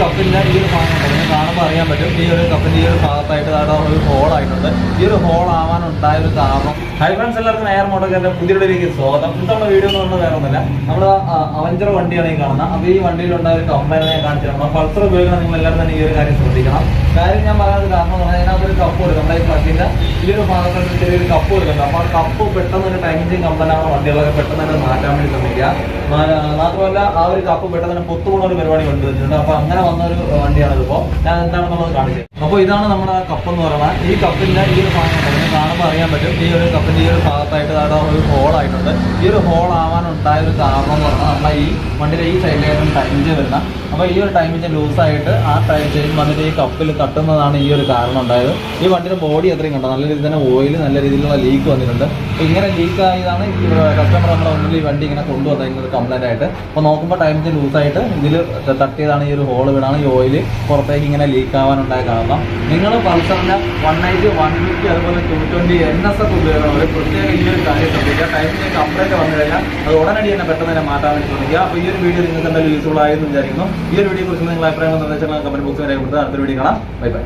കപ്പിന്റെ ഈ ഒരു ഭാഗം ഉണ്ടല്ലോ, കാണുമ്പോൾ അറിയാൻ പറ്റും. ഈ ഒരു കപ്പിന്റെ ഈ ഒരു ഭാഗത്തായിട്ട് അവിടെ ഒരു ഹോൾ ആയിട്ടുണ്ട്. ഈ ഒരു ഹോൾ ആവാനുണ്ടായ ഒരു കാരണം. ഹൈ ഫ്രണ്ട്സ് എല്ലാവർക്കും എയർ മോട്ടോക്കാരുടെ പുതിയൊരു സ്വാഗതം. ഇത്തവണ വീഡിയോ എന്ന് പറഞ്ഞാൽ വേറെ ഒന്നുമില്ല. നമ്മൾ അവഞ്ചർ വണ്ടിയാണ് ഈ കാണുന്നത്. അപ്പോൾ ഈ വണ്ടിയിലുണ്ടായ ഒരു കംപ്ലൈന്റ് ഞാൻ കാണിച്ചു തരണം പൾസർ ഉപയോഗിക്കണം നിങ്ങൾ എല്ലാവരും തന്നെ ഈ ഒരു കാര്യം ശ്രദ്ധിക്കണം. കാര്യം ഞാൻ പറയാനൊരു കാരണം എന്ന് പറഞ്ഞാൽ അതിനകത്ത് ഒരു കപ്പ് കൊടുക്കും. നമ്മുടെ ഈ പട്ടിന്റെ ഒരു ഭാഗത്ത് ചെറിയൊരു കപ്പ് വരുന്നുണ്ട് അപ്പോൾ ആ കപ്പ് പെട്ടെന്ന് തന്നെ കംപ്ലൈന്റ് ആവുന്ന വണ്ടികളൊക്കെ പെട്ടെന്ന് തന്നെ മാറ്റാൻ വേണ്ടി ശ്രമിക്കുക. മാത്രമല്ല ആ ഒരു കപ്പ് പെട്ടെന്ന് തന്നെ പൊത്തുപോണ ഒരു പരിപാടി കൊണ്ടുവച്ചിട്ടുണ്ട് അപ്പോൾ അങ്ങനെ വന്ന ഒരു വണ്ടിയാണ് ഇതിപ്പോൾ ഞാൻ എന്താണെന്നുള്ളത് കാണിച്ചത് അപ്പോൾ ഇതാണ് നമ്മുടെ കപ്പ് എന്ന് പറയുന്നത്. ഈ കപ്പിന്റെ ഈ ഒരു ഭാഗം കാണുമ്പോൾ അറിയാൻ പറ്റും. ഈ ഒരു കപ്പിന്റെ ഈ ഒരു ഭാഗത്തായിട്ട് അവിടെ ഒരു ഹോൾ ആയിട്ടുണ്ട്. ഈ ഒരു ഹോൾ ആവാൻ ആവാനുണ്ടായ ഒരു കാരണം എന്ന് പറഞ്ഞാൽ നമ്മുടെ ഈ വണ്ടിയുടെ ഈ സൈഡിലായിട്ട് ടൈമിഞ്ച് വരുന്ന അപ്പോൾ ഈ ഒരു ടൈമിഞ്ച് ലൂസായിട്ട് ആ ടൈം ചെയിൻ വന്നിട്ട് ഈ കപ്പിൽ തട്ടുന്നതാണ് ഈ ഒരു കാരണം ഉണ്ടായത്. ഈ വണ്ടിയുടെ ബോഡി അത്രയും കണ്ടോ? നല്ല രീതിയിൽ തന്നെ ഓയിൽ നല്ല രീതിയിലുള്ള ലീക്ക് വന്നിട്ടുണ്ട്. അപ്പോൾ ഇങ്ങനെ ലീക്ക് ആയതാണ് ഈ കസ്റ്റമർ നമ്മുടെ മുന്നിൽ ഈ വണ്ടി ഇങ്ങനെ കൊണ്ടുവന്നത് ഒരു കംപ്ലൈന്റ് ആയിട്ട്. അപ്പോൾ നോക്കുമ്പോൾ ടൈം ചെയിൻ ലൂസായിട്ട് ഇതിൽ തട്ടിയതാണ് ഈ ഒരു ഹോൾ വീടാണ് ഈ ഓയിൽ പുറത്തേക്ക് ഇങ്ങനെ ലീക്ക് ആവാനുണ്ടായ കാരണം. നിങ്ങൾ പൾസറിന്റെ വൺ നയന്റി വൺ ഫിഫ്റ്റി അതുപോലെ ടു ട്വന്റി എൻ എസ് ഒക്കെ ഉപയോഗിക്കണം ഒരു പ്രത്യേക ഈ ഒരു കാര്യം ശ്രദ്ധിക്കുക. ടൈമിന് കംപ്ലൈന്റ് വന്നു കഴിഞ്ഞാൽ അത് ഉടനടി തന്നെ പെട്ടെന്ന് തന്നെ മാറ്റാൻ വേണ്ടി ശ്രമിക്കുക അപ്പോൾ ഈ ഒരു വീഡിയോ നിങ്ങൾക്ക് എന്തായാലും യൂസ്ഫുൾ ആയെന്ന് വിചാരിക്കുന്നു. ഈ ഒരു വീഡിയോ കുറിച്ച് നിങ്ങൾ അഭിപ്രായങ്ങൾ നിർദ്ദേശങ്ങൾ കമന്റ് ബോക്സിൽ രേഖപ്പെടുത്തുക അടുത്ത വീഡിയോ കാണാം. Bye bye.